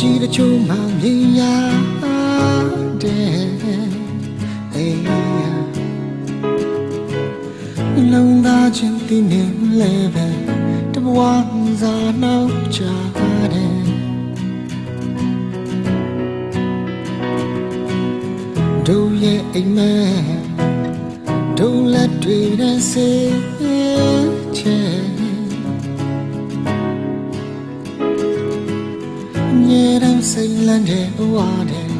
ချိုးမှမြင်ရတဲ့အေးလုံးသားချင်းတင်းနေလဲပဲတဘဝစားနောက်ချတဲ့တို့ရဲ့အိမ်မဲတို့လက်တွေနဲ့စေချဲမြေ စိတ်လန့်တဲ့ဘဝတဲ့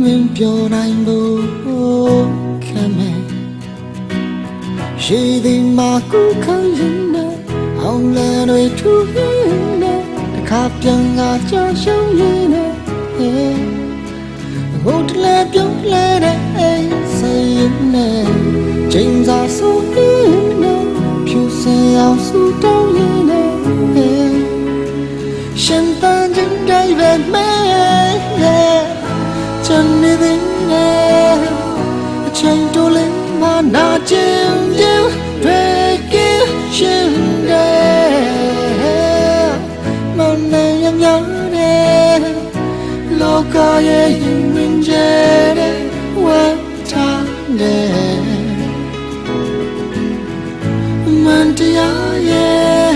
မင်းပြောနိုင်ဖို့ခံမဲ့ရှိသည်မှာကိုခံရင်နဲ့အောင်လန်းတွေထူရင်းနဲ့တခါပြန်ငါကြောက်ရှုံးရင်းနဲ့ဟိုတလဲပြုံးလဲတဲ့အိမ်စိတ်နဲ့ချိန်စာဆိုပြီးနဲ့ဖြူစင်အောင်စူတောင်းရင်းနဲ့ရှင်တန်ခြင်းတိုင်းပဲမဲ ချန်နေတယ်အချိန်တိုးလေးမနာခြင်းခြင်းတွေကရှင်တယ်မနေရမြတယ်လောကရဲ့ရင်မင်းကျတဲ့ဝတ်ထားတယ်မန်တရားရဲ့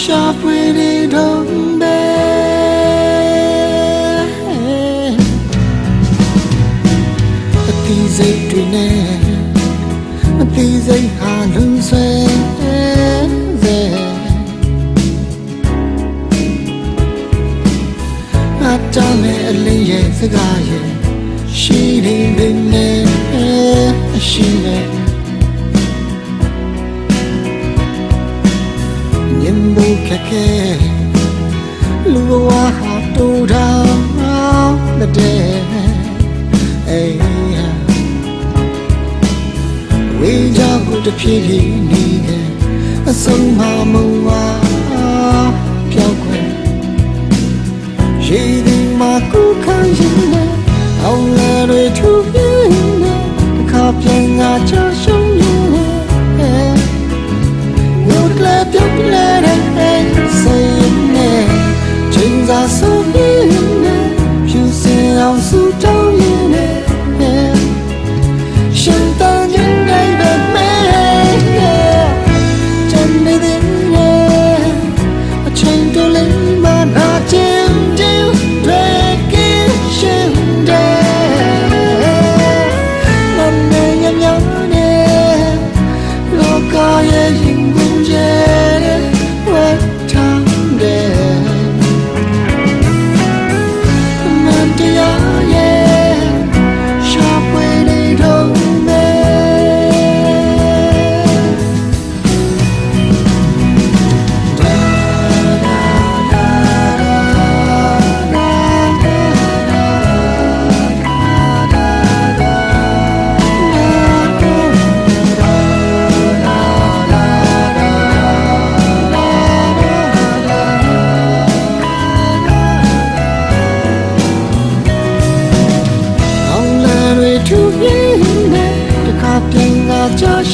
ရှာဖွေနေတော့ ပဲအတီးစိတ်တွေနဲ့အတီးစိတ်ဟာလူဆွဲစေအတမ်းနဲ့အလင်းရဲ့စကားရဲ့ရှိနေနေနဲ့ရှိနေမြင်ဖို့ခက်ခဲလူဘဝဟာတူတောင်တဲ့ ဝေးကြကိုတဖြည်းဖြည်းနေတယ်အဆုံးမမဝါပြောက်ခွဲရေဒီမှာကိုခံရင်နဲ့အောင်လဲတွေထူပြင်းနဲ့တစ်ခါပြန်ငါချ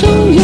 ပြ